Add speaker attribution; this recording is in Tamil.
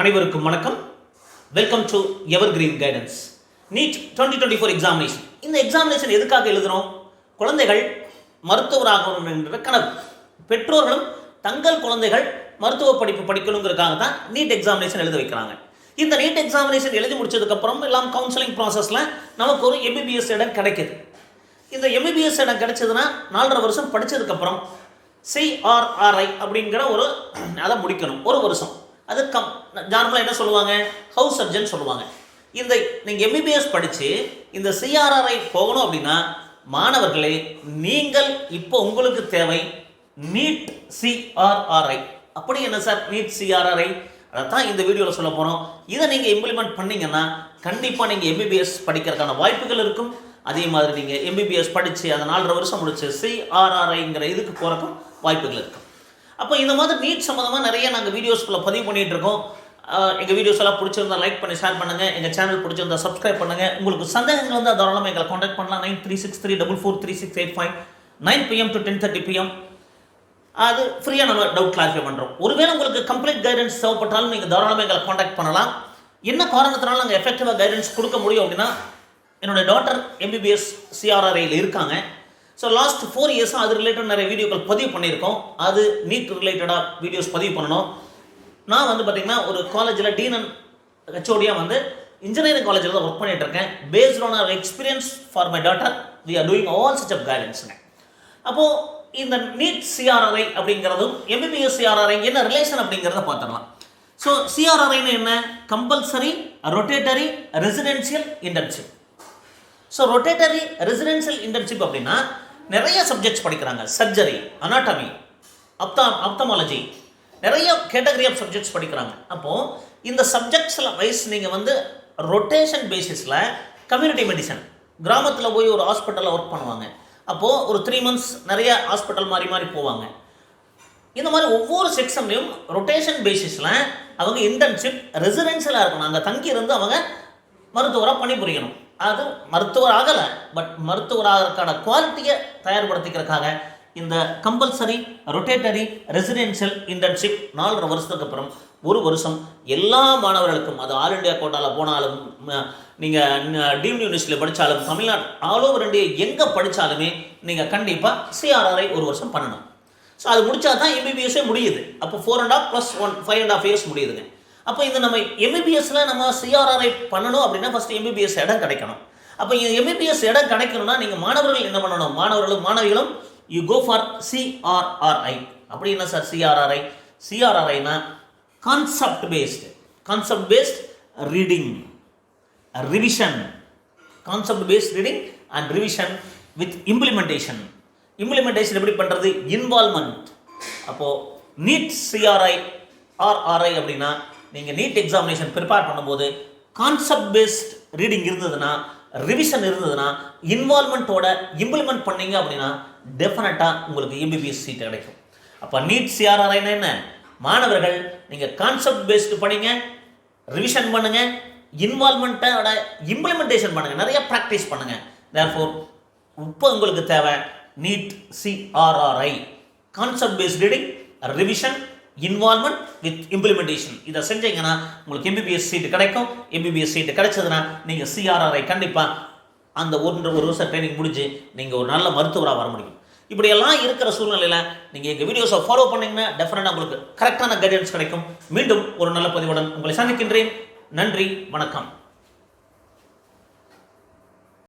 Speaker 1: அனைவருக்கும் வணக்கம். Welcome to Evergreen Guidance NEET twenty twenty four examination இந்த எக்ஸாமினேஷன் எதுக்காக எழுதுறோம்? குழந்தைகள் மருத்துவராகணும் என்ற கனவு. பெற்றோர்களும் தங்கள் குழந்தைகள் மருத்துவ படிப்பு படிக்கணுங்கிறதுக்காக தான் நீட் எக்ஸாமினேஷன் எழுத வைக்கிறாங்க. இந்த நீட் எக்ஸாமினேஷன் எழுதி முடிச்சதுக்கப்புறம் எல்லாம் கவுன்சிலிங் ப்ராசஸில் நமக்கு ஒரு எம்பிபிஎஸ் இடம் கிடைக்குது. இந்த எம்பிபிஎஸ் இடம் கிடைச்சதுன்னா நாலரை வருஷம் படிச்சதுக்கப்புறம் சிஆர்ஆர்ஐ அப்படிங்கிற ஒரு அதை முடிக்கணும். ஒரு வருஷம். அது கம் நார்மலாக என்ன சொல்லுவாங்க? ஹவுஸ் சர்ஜன் சொல்லுவாங்க. இந்த நீங்கள் எம்பிபிஎஸ் படித்து இந்த சிஆர்ஆர்ஐ போகணும் அப்படின்னா மாணவர்களே நீங்கள் இப்போ உங்களுக்கு தேவை நீட் சிஆர்ஆர்ஐ அப்படி என்ன சார்? நீட் சிஆர்ஆர்ஐ அதைத்தான் இந்த வீடியோவில் சொல்ல போகிறோம் இதை நீங்கள் இம்ப்ளிமெண்ட் பண்ணிங்கன்னா கண்டிப்பாக நீங்கள் எம்பிபிஎஸ் படிக்கிறதுக்கான வாய்ப்புகள் இருக்கும். அதே மாதிரி நீங்கள் எம்பிபிஎஸ் படித்து அதை நாலரை வருஷம் முடிச்சு சிஆர்ஆர்ஐங்கிற இதுக்கு போகிறக்கும் வாய்ப்புகள் இருக்கும். அப்போ இந்த மாதிரி நீட் சம்மந்தமாக நிறைய நாங்கள் வீடியோஸ்குள்ளே பதிவு பண்ணிகிட்டு இருக்கோம். எங்கள் வீடியோஸ் எல்லாம் பிடிச்சிருந்தா லைக் பண்ணி ஷேர் பண்ணுங்கள் எங்கள் சேனல் பிடிச்சிருந்தா சப்ஸ்கிரைப் பண்ணுங்கள் உங்களுக்கு சந்தேகங்கள் வந்து தாராளமாக எங்களை காண்டாக்ட் பண்ணலாம். Nine three six three double four three six eight five. Nine PM to ten thirty PM அது ஃப்ரீயாக நம்ம டவுட் கிளாரிஃபை பண்ணுறோம் ஒருவேளை உங்களுக்கு கம்ப்ளீட் கைடன்ஸ் தேவைப்பட்டாலும் நீங்கள் தாராளமாக எங்களை காண்டாக்ட் பண்ணலாம். என்ன காரணத்தினால நாங்கள் எஃபெக்டிவாக கைடன்ஸ் கொடுக்க முடியும் அப்படின்னா என்னுடைய டாட்டர் எம்பிபிஎஸ் சிஆர்ஆர்ஐயில் இருக்காங்க. ஸோ லாஸ்ட் ஃபோர் இயர்ஸாக அது ரிலேட்டட் நிறைய வீடியோக்கள் பதிவு பண்ணியிருக்கோம். அது நீட் ரிலேட்டடாக வீடியோஸ் பதிவு பண்ணணும். நான் வந்து பார்த்தீங்கன்னா ஒரு காலேஜில் டீனன் ஹெச்ஓடியாக வந்து இன்ஜினியரிங் காலேஜில் தான் ஒர்க் பண்ணிகிட்டு இருக்கேன். Based on our experience for my daughter we are doing all such of கைடன்ஸுங்க அப்போது இந்த நீட் சிஆர்ஆர்ஐ அப்படிங்கிறதும் எம்பிபிஎஸ் சிஆர்ஆர்ஐ என்ன ரிலேஷன் அப்படிங்கிறத பார்த்துடலாம். ஸோ சிஆர்ஆர்ஐன்னு என்ன? Compulsory rotatory residential internship so rotatory residential internship அப்படின்னா நிறைய சப்ஜெக்ட்ஸ் படிக்கிறாங்க. சர்ஜரி அனாட்டமி அப்தா அப்தமாலஜி நிறைய கேட்டகரி ஆஃப் சப்ஜெக்ட்ஸ் படிக்கிறாங்க. அப்போது இந்த சப்ஜெக்ட்ஸில் வைஸ் நீங்கள் வந்து ரொட்டேஷன் பேசிஸில் கம்யூனிட்டி மெடிசன் கிராமத்தில் போய் ஒரு ஹாஸ்பிட்டலில் ஒர்க் பண்ணுவாங்க. அப்போது ஒரு த்ரீ மந்த்ஸ் நிறைய ஹாஸ்பிட்டல் மாறி மாறி போவாங்க. இந்த மாதிரி ஒவ்வொரு செக்ஷன்லையும் ரொட்டேஷன் பேசிஸில் அவங்க இன்டர்ன்ஷிப் ரெசிடென்ஷியலாக இருக்கணும். அங்கே தங்கி இருந்து அவங்க மருத்துவராக பணிபுரியணும். அது மருத்துவர் ஆகலை பட் மருத்துவராகிறதுக்கான குவாலிட்டியை தயார்படுத்திக்கிறதுக்காக இந்த கம்பல்சரி ரொட்டேட்டரி ரெசிடென்ஷியல் இன்டர்ன்ஷிப் நாலரை வருஷத்துக்கு அப்புறம் ஒரு வருஷம் எல்லா மாணவர்களுக்கும் அது ஆல் இண்டியா கோட்டாவில் போனாலும் நீங்கள் டீம் யூனிவர்சிட்டியில் படித்தாலும் தமிழ்நாடு ஆல் ஓவர் இண்டியா எங்கே படித்தாலுமே நீங்கள் கண்டிப்பாக சிஆர்ஆர்ஐ ஒரு வருஷம் பண்ணணும். ஸோ அது முடித்தா தான் எம்பிபிஎஸ்ஸே முடியுது. அப்போ four and half plus one five and half years முடியுதுங்க. அப்போ இந்த நம்ம எம்பிபிஎஸ்ல நம்ம சிஆர்ஆர்ஐ பண்ணணும் அப்படின்னா ஃபஸ்ட்டு எம்பிபிஎஸ் இடம் கிடைக்கணும். அப்போ இது எம்பிபிஎஸ் இடம் கிடைக்கணும்னா நீங்கள் மாணவர்கள் என்ன பண்ணணும்? மாணவர்களும் மாணவிகளும் யூ கோ ஃபார் சிஆர்ஆர்ஐ அப்படி என்ன sir CRRI சிஆர்ஆர்ஐனா concept based concept based reading revision concept based reading and revision with implementation implementation எப்படி பண்ணுறது இன்வால்மெண்ட் அப்போது நீட் சிஆர்ஐ ஆர்ஆர்ஐ அப்படின்னா நீங்கள் நீட் எக்ஸாமினேஷன் ப்ரிப்பேர் பண்ணும்போது கான்செப்ட் பேஸ்ட் ரீடிங் இருந்ததுன்னா ரிவிஷன் இருந்ததுன்னா இன்வால்மெண்ட்டோட இம்ப்ளிமெண்ட் பண்ணீங்க அப்படின்னா டெஃபினட்டாக உங்களுக்கு எம்பிபிஎஸ் சீட் கிடைக்கும். அப்போ நீட் சிஆர்ஆர்ஐனா என்ன மாணவர்கள் நீங்கள் கான்செப்ட் பேஸ்டு பண்ணிங்க ரிவிஷன் பண்ணுங்க இன்வால்மெண்ட்டோட இம்ப்ளிமெண்டேஷன் பண்ணுங்க நிறைய ப்ராக்டிஸ் பண்ணுங்க. தேர்ஃபோர் இப்போ உங்களுக்கு தேவை NEET CRRI concept based reading revision involvement with implementation இதை செஞ்சீங்கன்னா உங்களுக்கு எம்பிபிஎஸ் சீட்டு கிடைக்கும். எம்பிபிஎஸ் சீட்டு கிடைச்சதுன்னா நீங்கள் சிஆர்ஆர்ஐ கண்டிப்பாக அந்த ஒன்று ஒரு வருஷம் ட்ரைனிங் முடிஞ்சு நீங்கள் ஒரு நல்ல மருத்துவராக வர முடியும். இப்படியெல்லாம் இருக்கிற சூழ்நிலையில் நீங்கள் எங்கள் வீடியோஸை ஃபாலோ பண்ணிங்கன்னா டெஃபினட்டாக உங்களுக்கு கரெக்டான கைடன்ஸ் கிடைக்கும். மீண்டும் ஒரு நல்ல பதிவுடன் உங்களை சந்திக்கின்றேன். நன்றி வணக்கம்.